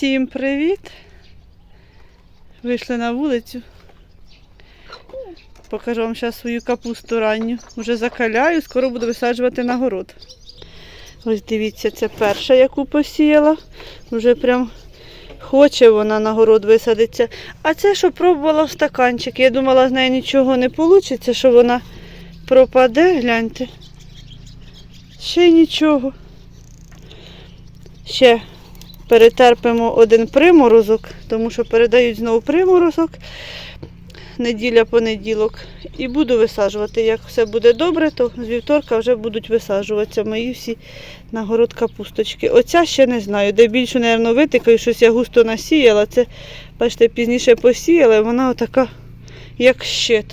Всім привіт! Вийшли на вулицю. Покажу вам зараз свою капусту ранню. Вже закаляю, скоро буду висаджувати на город. Ось дивіться, це перша, яку посіяла. Вже прям хоче вона на город висадиться. А це, що пробувала в стаканчик. Я думала, з неї нічого не вийде, що вона пропаде, гляньте. Ще нічого. Ще перетерпимо один приморозок, тому що передають знову приморозок. Неділя понеділок. І буду висаджувати. Як все буде добре, то з вівторка вже будуть висаджуватися мої всі на город капусточки. Оця ще не знаю. Де більше, мабуть, витикаю, щось я густо насіяла. Це, бачите, пізніше посіяла, вона отака, як щит.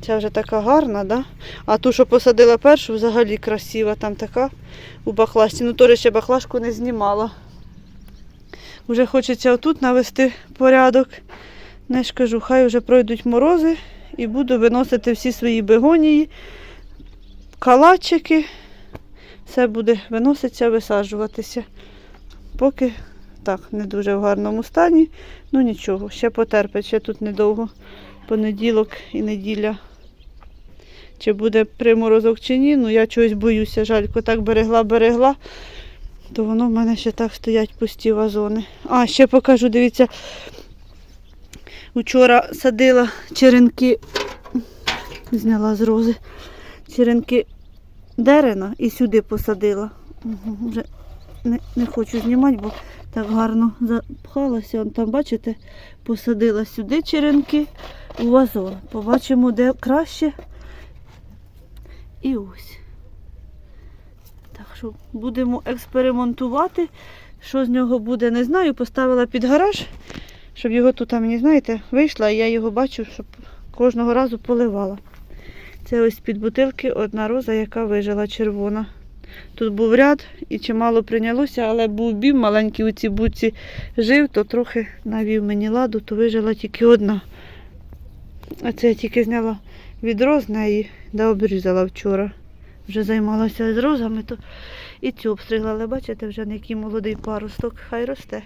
Ця вже така гарна, да? а ту, що посадила першу, взагалі красива. Там така у баклажці. Ну, теж ще баклажку не знімала. Вже хочеться отут навести порядок. Не ж кажу, хай вже пройдуть морози і буду виносити всі свої бегонії, калачики. Все буде виноситися, висаджуватися. Поки так, не дуже в гарному стані. Ну нічого, ще потерпить, ще тут недовго. Понеділок і неділя. Чи буде приморозок чи ні, ну я чогось боюся. Жалько так берегла, берегла, то воно в мене ще так стоять пусті вазони. А, ще покажу, дивіться. Вчора садила черенки, зняла з рози, черенки дерена і сюди посадила. Вже не, не хочу знімати, бо так гарно запхалася. Он там, бачите, посадила сюди черенки у вазон. Побачимо, де краще. І ось. Так що будемо експериментувати. Що з нього буде, не знаю. Поставила під гараж, щоб його тут, мені, знаєте, вийшла, і я його бачу, щоб кожного разу поливала. Це ось під бутилки одна роза, яка вижила червона. Тут був ряд і чимало прийнялося, але був бім маленький у цій буці жив, то трохи навів мені ладу, то вижила тільки одна. А це я тільки зняла відро з неї, да обрізала вчора. Вже займалася з розами, то і цю обстригла, але бачите, вже не який молодий паросток, хай росте.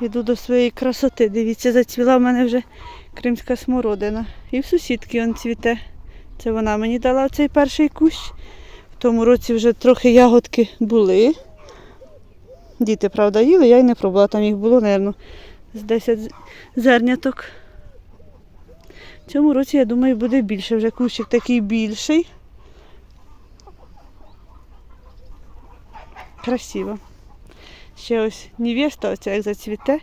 Йду до своєї красоти. Дивіться, зацвіла в мене вже кримська смородина. І в сусідки он цвіте. Це вона мені дала цей перший кущ. В тому році вже трохи ягодки були. Діти, правда, їли, я й не пробувала, там їх було, мабуть, з 10 зерняток. Цьому році, я думаю, буде більше. Вже кущик такий більший. Красиво. Ще ось невеста, оця як зацвіте,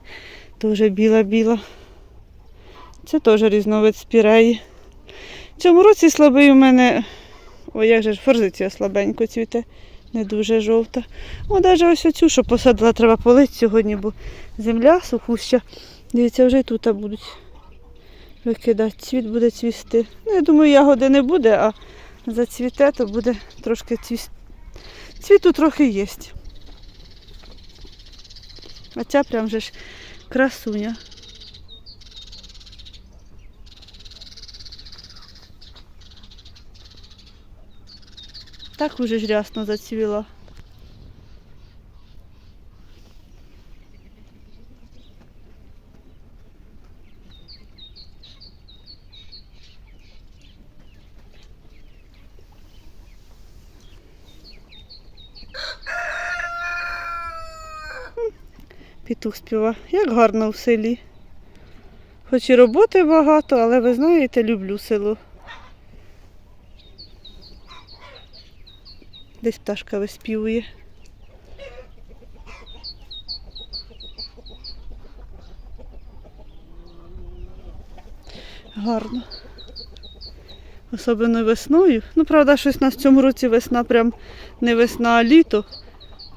теж біла-біла. Це теж різновид спіреї. Цьому році слабий у мене, ой, як же ж форзиція слабенько цвіте, не дуже жовта. О, навіть ось оцю, що посадила, треба полити сьогодні, бо земля сухуща. Дивіться, вже і тут будуть викидати. Цвіт буде цвісти. Ну, я думаю, ягоди не буде, а зацвіте, то буде трошки цвісти. Цвіту трохи є. А ця прям же ж красуня. Так уже ж рясно зацвіла. Петух співа. Як гарно в селі. Хоч і роботи багато, але ви знаєте, люблю село. Десь пташка виспівує. Гарно. Особливо весною. Ну, правда, щось у нас в цьому році весна прям не весна, а літо.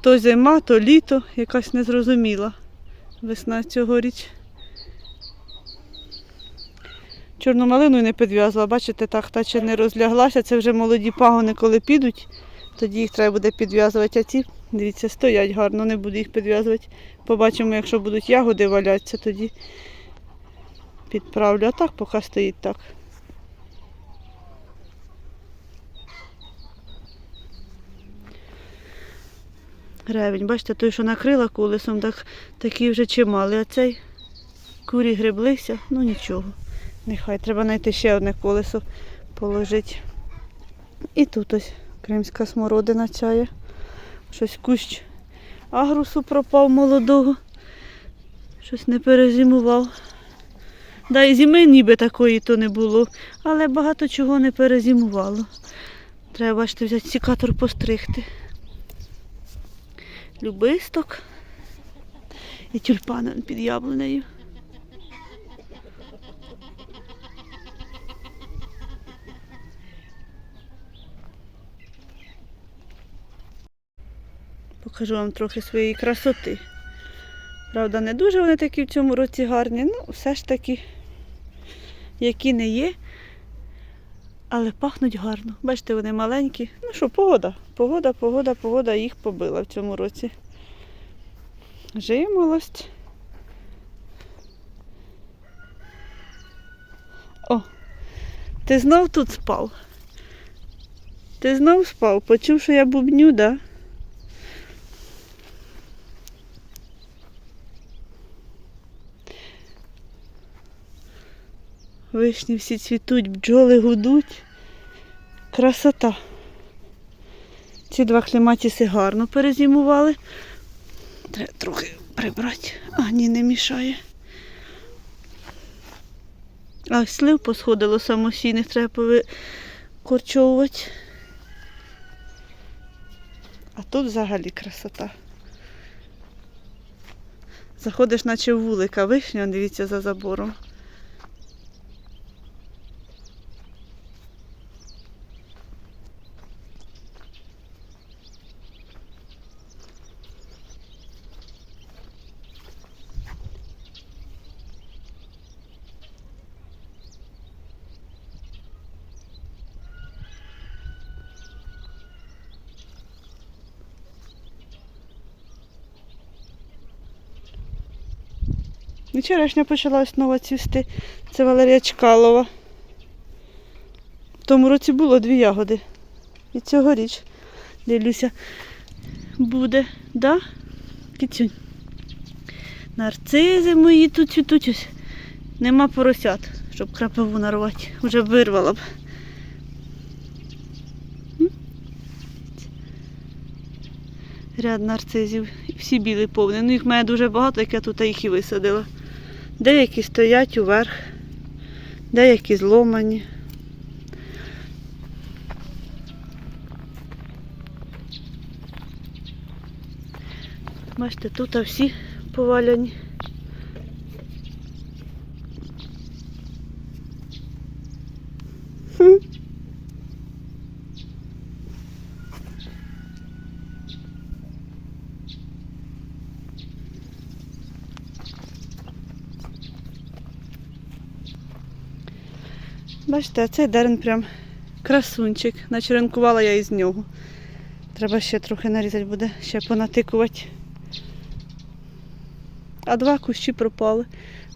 То зима, то літо, якась незрозуміла весна цьогоріч. Чорну малину не підв'язала, бачите, так та ще не розляглася. Це вже молоді пагони, коли підуть, тоді їх треба буде підв'язувати. А ці, дивіться, стоять гарно, не буду їх підв'язувати. Побачимо, якщо будуть ягоди валятися, тоді підправлю. А так поки стоїть так. Ревень. Бачите, той, що накрила колесом, так, такий вже чималий. А цей курі греблися, ну нічого. Нехай треба знайти ще одне колесо положити. І тут ось кримська смородина чає. Щось кущ агрусу пропав молодого. Щось не перезимував. Да, і зими ніби такої то не було, але багато чого не перезимувало. Треба, бачите, взяти сікатор постригти. Любисток і тюльпани під яблунею. Покажу вам трохи своєї красоти. Правда, не дуже вони такі в цьому році гарні, ну все ж таки, які не є, але пахнуть гарно. Бачите, вони маленькі. Ну що, погода. Погода, погода, погода їх побила в цьому році. Жимолость. О, ти знов тут спав? Ти знов спав? Почув, що я бубню, да? Вишні всі цвітуть, бджоли гудуть. Красота. Ці два клематіси гарно перезимували. Треба трохи прибрати. А, ні, не мішає. А слив посходило самосійних, треба повикорчовувати. А тут взагалі красота. Заходиш, наче в вулика, вишня, дивіться за забором. І Черешня почала знову цвісти. Це Валерія Чкалова. В тому році було дві ягоди. І цьогоріч, дивлюся, буде, да? Кицюнь. Нарцизи мої тут цвітуть. Нема поросят, щоб крапиву нарвати. Вже вирвала б. Ряд нарцизів. Всі білі повні. Ну їх мене дуже багато, як я тут їх і висадила. Деякі стоять уверх, деякі зломані. Бачите, тут всі поваляні. Бачите, цей дерен прям красунчик. Начеренкувала я із нього. Треба ще трохи нарізати буде, ще понатикувати. А два кущі пропали.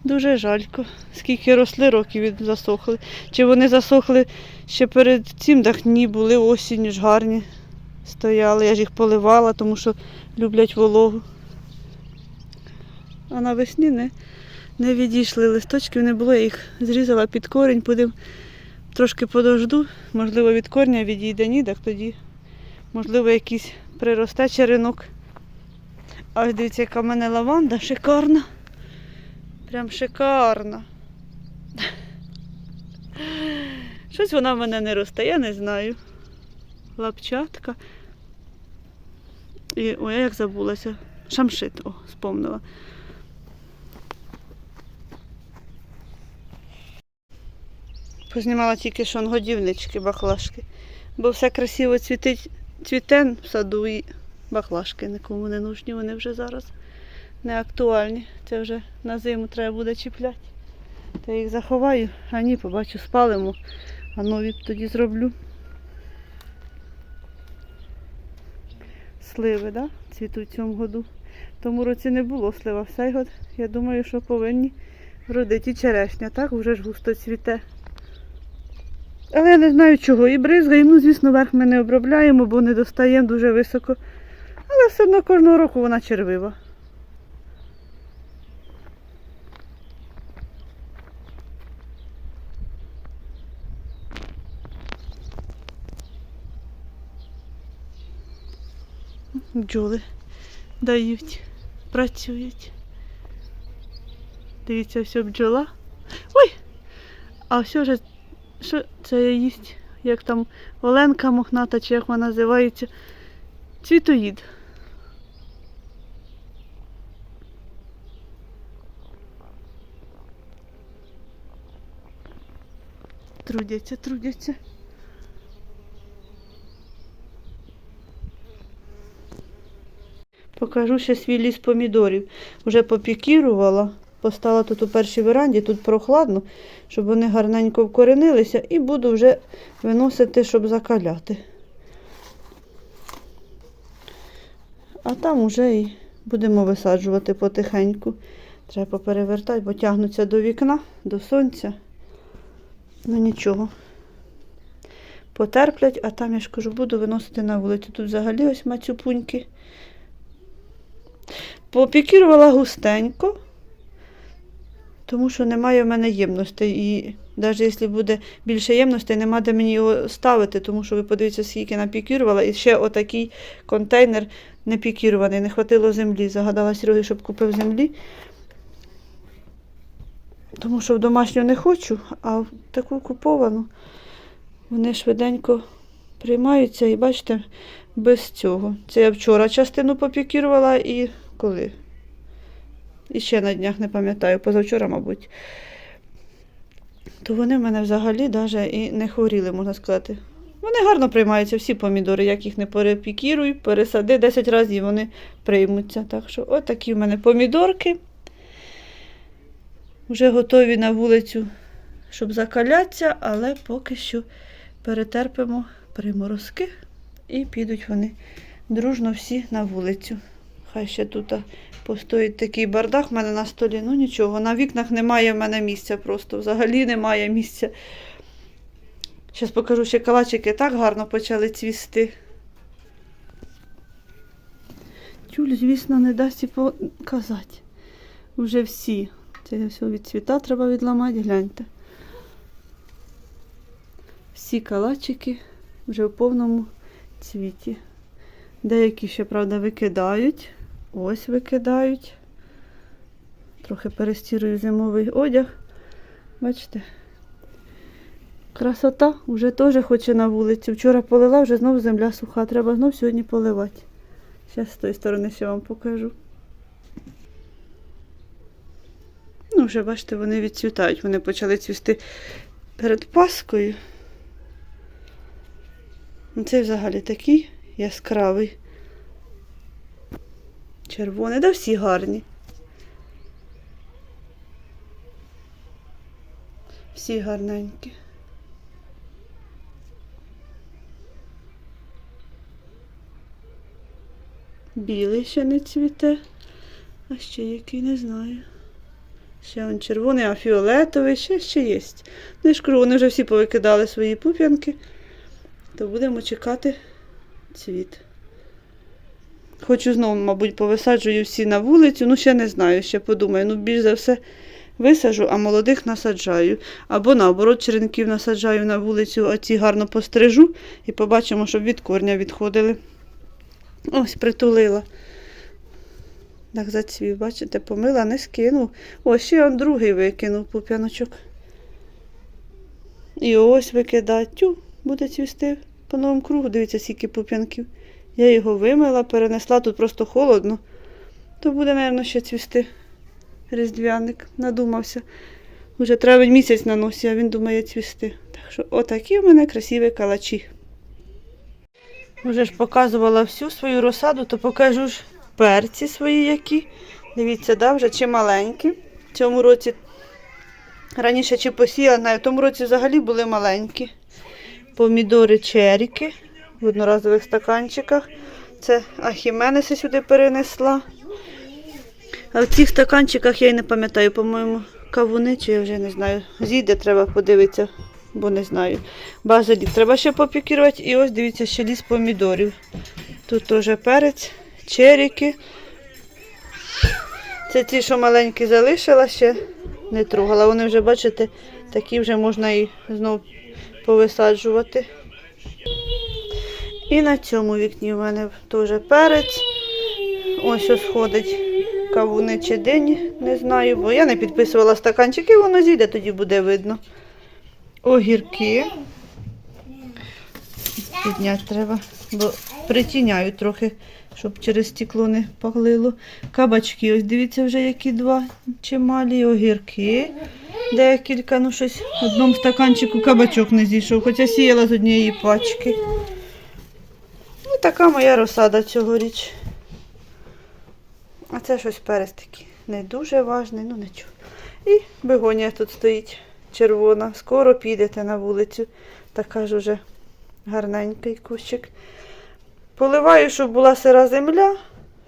Дуже жалько. Скільки росли років від засохли. Чи вони засохли ще перед цим, так ні, були осінню ж гарні. Стояли, я ж їх поливала, тому що люблять вологу. А навесні не, не відійшли листочків, не було, я їх зрізала під корінь, будемо трошки подожду, можливо, від корня відійде ні, так тоді, можливо, якийсь приросте черенок. А ось дивіться, яка в мене лаванда шикарна. Прям шикарна. Щось вона в мене не росте, я не знаю. Лапчатка. І, ой, я як забулася. Шамшит, о, спомнила. Познімала тільки що годівнички, баклажки. Бо все красиво цвітить, цвіте в саду і баклажки нікому не нужні, вони вже зараз не актуальні. Це вже на зиму треба буде чіпляти. То я їх заховаю, а ні, побачу, спалимо, а нові тоді зроблю. Сливи, да? цвітуть в цьому году. Тому році не було слива. В цей год, я думаю, що повинні родити черешня, так? Вже ж густо цвіте. Але я не знаю чого. І бризгаємо, ну, звісно, верх ми не обробляємо, бо не достаємо дуже високо. Але все одно кожного року вона червива. Бджоли дають, працюють. Дивіться, все бджола. Ой! А все вже, що це їсть? Як там Оленка мохната, чи як вона називається? Цвітоїд. Трудяться, трудяться. Покажу ще свій ліс помідорів. Уже попікірувала, постала тут у першій веранді, тут прохладно, щоб вони гарненько вкоренилися, і буду вже виносити, щоб закаляти. А там уже і будемо висаджувати потихеньку. Треба поперевертати, бо тягнуться до вікна, до сонця. Ну нічого. Потерплять, а там я ж кажу, буду виносити на вулицю. Тут взагалі ось мацюпуньки. Попікірувала густенько, тому що немає в мене ємностей. І навіть якщо буде більше ємностей, нема де мені його ставити, тому що ви подивіться, скільки напікірувала. І ще отакий контейнер не пікірований, не хватило землі. Загадала Сереги, щоб купив землі. Тому що в домашню не хочу, а в таку куповану вони швиденько приймаються і бачите, без цього. Це я вчора частину попікірувала і коли? І ще на днях не пам'ятаю, позавчора, мабуть. То вони в мене взагалі навіть і не хворіли, можна сказати. Вони гарно приймаються, всі помідори, як їх не перепікіруй, пересади 10 разів вони приймуться. Так що от такі в мене помідорки. Вже готові на вулицю, щоб закалятися, але поки що перетерпимо приморозки і підуть вони дружно всі на вулицю. Хай ще тут постоїть такий бардак в мене на столі. Ну нічого, на вікнах немає в мене місця просто. Взагалі немає місця. Зараз покажу ще калачики так гарно почали цвісти. Тюль, звісно, не дасть і показати. Вже всі. Це все від цвіта треба відламати, гляньте. Всі калачики вже в повному цвіті. Деякі ще, правда, викидають. Ось викидають. Трохи перестірую зимовий одяг. Бачите? Красота вже теж хоче на вулицю. Вчора полила, вже знову земля суха. Треба знов сьогодні поливати. Зараз з тої сторони ще вам покажу. Ну, вже бачите, вони відцвітають. Вони почали цвісти перед Паскою. Ну, Цей взагалі такий яскравий. Червоний, да всі гарні. Всі гарненькі. Білий ще не цвіте, а ще який не знаю. Ще он червоний, а фіолетовий, ще ще є. Ну, ж кажу, вони вже всі повикидали свої пуп'янки, то будемо чекати цвіт. Хочу знову, мабуть, повисаджую всі на вулицю, ну ще не знаю, ще подумаю. Ну, більш за все висаджу, а молодих насаджаю. Або наоборот, черенків насаджаю на вулицю, а ці гарно пострижу і побачимо, щоб від корня відходили. Ось, притулила. Так зацвів, бачите, помила, не скинув. Ось ще он другий викинув пуп'яночок. І ось викидать. Тю, буде цвісти по новому кругу. Дивіться, скільки пуп'янків. Я його вимила, перенесла, тут просто холодно. То буде, мабуть, ще цвісти різдвяник. Надумався. Уже травень місяць на носі, а він думає цвісти. Так що отакі в мене красиві калачі. Вже ж показувала всю свою розсаду, то покажу ж перці свої які. Дивіться, да, вже чи маленькі. В цьому році раніше чи посіяла, в тому році взагалі були маленькі. Помідори черіки в одноразових стаканчиках. Це ахіменеси сюди перенесла. А в цих стаканчиках я й не пам'ятаю, по-моєму, кавуни, чи я вже не знаю. Зійде, треба подивитися, бо не знаю. Базилік треба ще попікірувати. І ось дивіться, ще ліс помідорів. Тут теж перець черіки. Це ті, що маленькі залишила ще, не трогала. Вони вже, бачите, такі вже можна і знов повисаджувати. І на цьому вікні в мене теж перець. Ось ось ходить кавуни чи дині, не знаю, бо я не підписувала стаканчики, воно зійде, тоді буде видно. Огірки. Підняти треба, бо притіняю трохи, щоб через стекло не палило. Кабачки, ось дивіться, вже які два чималі огірки. Декілька, ну щось в одному стаканчику кабачок не зійшов, хоча сіяла з однієї пачки. Така моя розсада цьогоріч. А це щось перець такий. Не дуже важний, ну нічого. І бегонія тут стоїть червона. Скоро підете на вулицю. Така ж уже гарненький кущик. Поливаю, щоб була сира земля,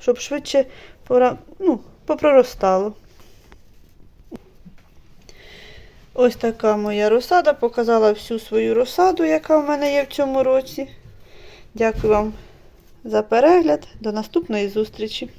щоб швидше пора, ну, попроростало. Ось така моя розсада. Показала всю свою розсаду, яка в мене є в цьому році. Дякую вам за перегляд. До наступної зустрічі.